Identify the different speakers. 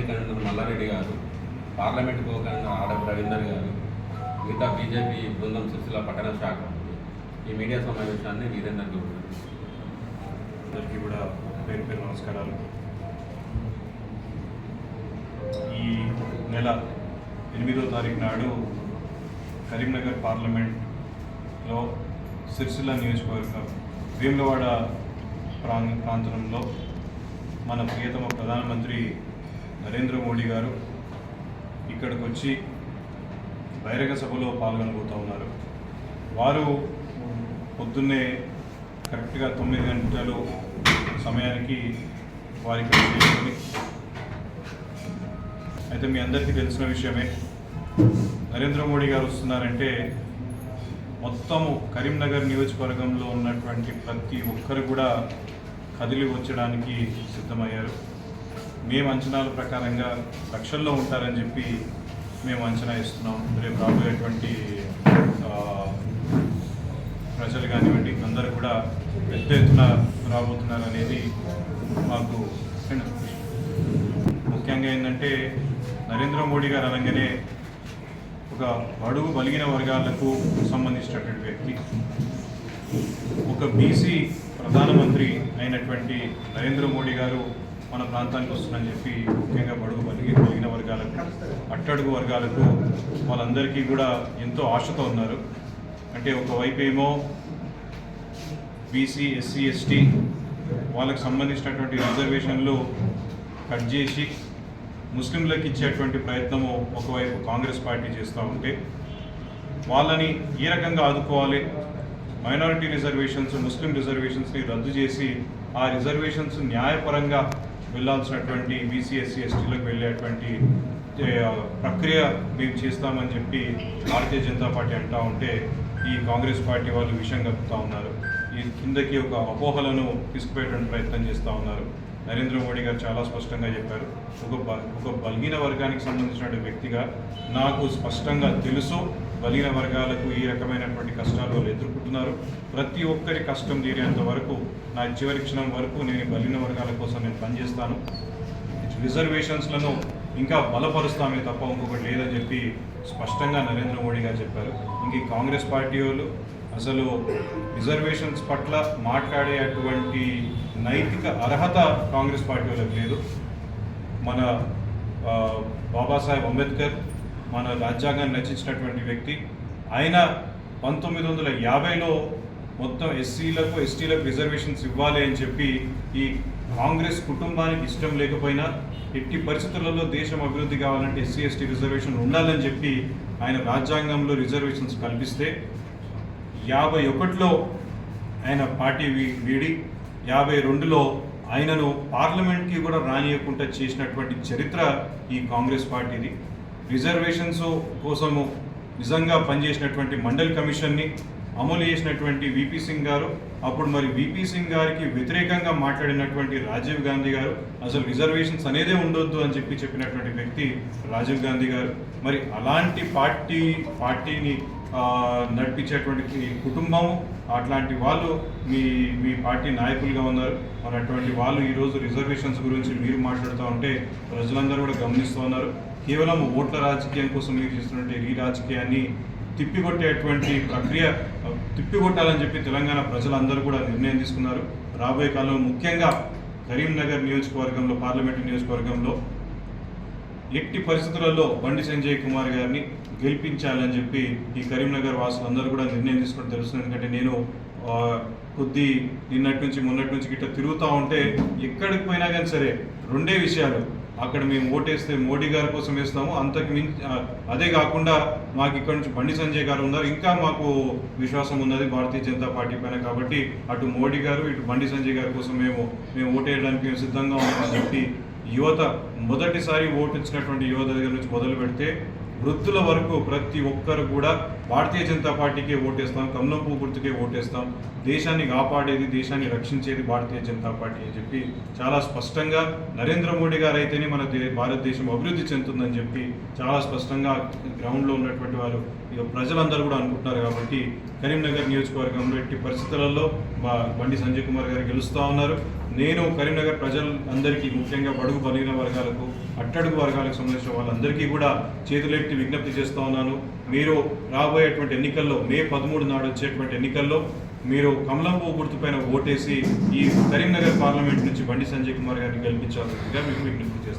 Speaker 1: సిరిసిల్ల మల్లారెడ్డి గారు పార్లమెంట్ కో ఆడపు రవీందర్ గారు మిగతా బీజేపీ బృందం సిరిసిల్ల పట్టణ శాఖ ఈ మీడియా సమావేశాన్ని వీరేందర్ గౌడ్
Speaker 2: అందరికీ కూడా పేరు పేరు నమస్కారాలు. ఈ నెల ఎనిమిదో తారీఖు నాడు కరీంనగర్ పార్లమెంట్లో సిరిసిల్ల నియోజకవర్గం వేములవాడ ప్రాంగ ప్రాంతంలో మన ప్రియతమ ప్రధానమంత్రి నరేంద్ర మోడీ గారు ఇక్కడికి వచ్చి బహిరంగ సభలో పాల్గొనబోతూ ఉన్నారు. వారు పొద్దున్నే కరెక్ట్గా తొమ్మిది గంటలు సమయానికి వారికి చేసుకొని అయితే మీ అందరికీ తెలిసిన విషయమే నరేంద్ర మోడీ గారు వస్తున్నారంటే మొత్తము కరీంనగర్ నియోజకవర్గంలో ఉన్నటువంటి ప్రతి ఒక్కరు కూడా కదిలి వచ్చడానికి సిద్ధమయ్యారు. మేము అంచనాల ప్రకారంగా లక్షల్లో ఉంటారని చెప్పి మేము అంచనా ఇస్తున్నాం రేపు రాబోయేటువంటి ప్రజలు కానివ్వండి అందరూ కూడా పెద్ద ఎత్తున రాబోతున్నారు అనేది మాకు ముఖ్యంగా ఏంటంటే నరేంద్ర మోడీ గారు అనగానే ఒక అడుగు బలిగిన వర్గాలకు సంబంధించినటువంటి వ్యక్తి. ఒక బీసీ ప్రధానమంత్రి అయినటువంటి నరేంద్ర మోడీ గారు మన ప్రాంతానికి వస్తుందని చెప్పి ముఖ్యంగా బడుగు బలిగి కలిగిన వర్గాలకు అట్టడుగు వర్గాలకు వాళ్ళందరికీ కూడా ఎంతో ఆశతో ఉన్నారు. అంటే ఒకవైపు ఏమో బీసీ ఎస్సీ ఎస్టీ వాళ్ళకి సంబంధించినటువంటి రిజర్వేషన్లు కట్ చేసి ముస్లింలకు ఇచ్చేటువంటి ప్రయత్నము ఒకవైపు కాంగ్రెస్ పార్టీ చేస్తూ ఉంటే వాళ్ళని ఏ రకంగా ఆదుకోవాలి? మైనారిటీ రిజర్వేషన్స్ ముస్లిం రిజర్వేషన్స్ని రద్దు చేసి ఆ రిజర్వేషన్స్ న్యాయపరంగా వెళ్ళాల్సినటువంటి బీసీఎస్సీ ఎస్టీలకు వెళ్ళేటువంటి ప్రక్రియ మేము చేస్తామని చెప్పి భారతీయ జనతా పార్టీ అంటా ఉంటే ఈ కాంగ్రెస్ పార్టీ వాళ్ళు విషయం కలుపుతూ ఉన్నారు. ఈ కిందకి ఒక అపోహలను తీసుకుపోయేటువంటి ప్రయత్నం చేస్తూ ఉన్నారు. నరేంద్ర మోడీ గారు చాలా స్పష్టంగా చెప్పారు. ఒక బ- ఒక బలిగిన వర్గానికి సంబంధించిన వ్యక్తిగా నాకు స్పష్టంగా తెలుసు. బలిగిన వర్గాలకు ఈ రకమైనటువంటి కష్టాలు వాళ్ళు ఎదుర్కొంటున్నారు. ప్రతి ఒక్కరి కష్టం తీరేంత వరకు నా చివరి క్షణం వరకు నేను ఈ బలిగిన వర్గాల కోసం నేను పనిచేస్తాను. రిజర్వేషన్స్లను ఇంకా బలపరుస్తామే తప్ప ఇంకొకటి లేదని చెప్పి స్పష్టంగా నరేంద్ర మోడీ గారు చెప్పారు. ఇంక ఈ కాంగ్రెస్ పార్టీ వాళ్ళు అసలు రిజర్వేషన్స్ పట్ల మాట్లాడే అటువంటి నైతిక అర్హత కాంగ్రెస్ పార్టీ వాళ్ళకి లేదు. మన బాబాసాహెబ్ అంబేద్కర్ మన రాజ్యాంగాన్ని రచించినటువంటి వ్యక్తి. ఆయన పంతొమ్మిది వందల యాభైలో మొత్తం ఎస్సీలకు ఎస్టీలకు రిజర్వేషన్స్ ఇవ్వాలి అని చెప్పి ఈ కాంగ్రెస్ కుటుంబానికి ఇష్టం లేకపోయినా ఎట్టి పరిస్థితులలో దేశం అభివృద్ధి కావాలంటే ఎస్సీ ఎస్టీ రిజర్వేషన్ ఉండాలని చెప్పి ఆయన రాజ్యాంగంలో రిజర్వేషన్స్ కల్పిస్తే యాభై ఒకటిలో ఆయన పార్టీ వీడి యాభై రెండులో ఆయనను పార్లమెంట్కి కూడా రానియకుండా చేసినటువంటి చరిత్ర ఈ కాంగ్రెస్ పార్టీది. రిజర్వేషన్స్ కోసము నిజంగా పనిచేసినటువంటి మండల్ కమిషన్ని అమలు చేసినటువంటి విపి సింగ్ గారు అప్పుడు మరి విపి సింగ్ గారికి వ్యతిరేకంగా మాట్లాడినటువంటి రాజీవ్ గాంధీ గారు అసలు రిజర్వేషన్స్ అనేదే ఉండొద్దు అని చెప్పి చెప్పినటువంటి వ్యక్తి రాజీవ్ గాంధీ గారు. మరి అలాంటి పార్టీ పార్టీని నడిపించేటువంటి కుటుంబం అట్లాంటి వాళ్ళు మీ మీ పార్టీ నాయకులుగా ఉన్నారు. మరి అటువంటి వాళ్ళు ఈరోజు రిజర్వేషన్స్ గురించి మీరు మాట్లాడుతూ ఉంటే ప్రజలందరూ కూడా గమనిస్తూ ఉన్నారు. కేవలం ఓట్ల రాజకీయం కోసం మీరు చేస్తున్నటువంటి ఈ రాజకీయాన్ని తిప్పికొట్టేటువంటి ప్రక్రియ తిప్పికొట్టాలని చెప్పి తెలంగాణ ప్రజలందరూ కూడా నిర్ణయం తీసుకున్నారు. రాబోయే కాలంలో ముఖ్యంగా కరీంనగర్ నియోజకవర్గంలో పార్లమెంటు నియోజకవర్గంలో ఎట్టి పరిస్థితులలో బండి సంజయ్ కుమార్ గారిని గెలిపించాలని చెప్పి ఈ కరీంనగర్ వాసులందరూ కూడా నిర్ణయం తీసుకుని తెలుస్తుంది ఎందుకంటే నేను కొద్ది నిన్నటి నుంచి మొన్నటి నుంచి గిట్ట తిరుగుతూ ఉంటే ఎక్కడికి పోయినా కానీ సరే రెండే విషయాలు అక్కడ మేము ఓటేస్తే మోడీ గారి కోసం వేస్తాము. అంతకు మించి అదే కాకుండా మాకు ఇక్కడ నుంచి బండి సంజయ్ గారు ఉన్నారు. ఇంకా మాకు విశ్వాసం ఉన్నది భారతీయ జనతా పార్టీ పైన. కాబట్టి అటు మోడీ గారు ఇటు బండి సంజయ్ గారి కోసం మేము మేము ఓటేయడానికి మేము సిద్ధంగా ఉన్నామని చెప్పి యువత మొదటిసారి ఓటు ఇచ్చినటువంటి యువత దగ్గర నుంచి మొదలు పెడితే వృద్ధుల వరకు ప్రతి ఒక్కరు కూడా భారతీయ జనతా పార్టీకే ఓటేస్తాం కమలం గుర్తుకే ఓటేస్తాం. దేశాన్ని కాపాడేది దేశాన్ని రక్షించేది భారతీయ జనతా పార్టీ అని చెప్పి చాలా స్పష్టంగా నరేంద్ర మోడీ గారు అయితేనే మన దే- భారతదేశం అభివృద్ధి చెందుతుందని చెప్పి చాలా స్పష్టంగా గ్రౌండ్లో ఉన్నటువంటి వారు ఇక ప్రజలందరూ కూడా అనుకుంటున్నారు కాబట్టి కరీంనగర్ నియోజకవర్గంలో ఎట్టి పరిస్థితులలో బా- బండి సంజయ్ కుమార్ గారు గెలుస్తూ ఉన్నారు. నేను కరీంనగర్ ప్రజలందరికీ ముఖ్యంగా బడుగు బలిగిన వర్గాలకు అట్టడుగు వర్గాలకు సంబంధించిన వాళ్ళందరికీ కూడా చేతులెత్తి విజ్ఞప్తి చేస్తూ ఉన్నాను. మీరు రాబోయేటువంటి ఎన్నికల్లో మే పదమూడు నాడు వచ్చేటువంటి ఎన్నికల్లో మీరు కమలం గుర్తుపైన ఓటేసి ఈ కరీంనగర్ పార్లమెంట్ నుంచి బండి సంజయ్ కుమార్ గారిని గెలిపించాల్సిందిగా మీకు విజ్ఞప్తి చేస్తాను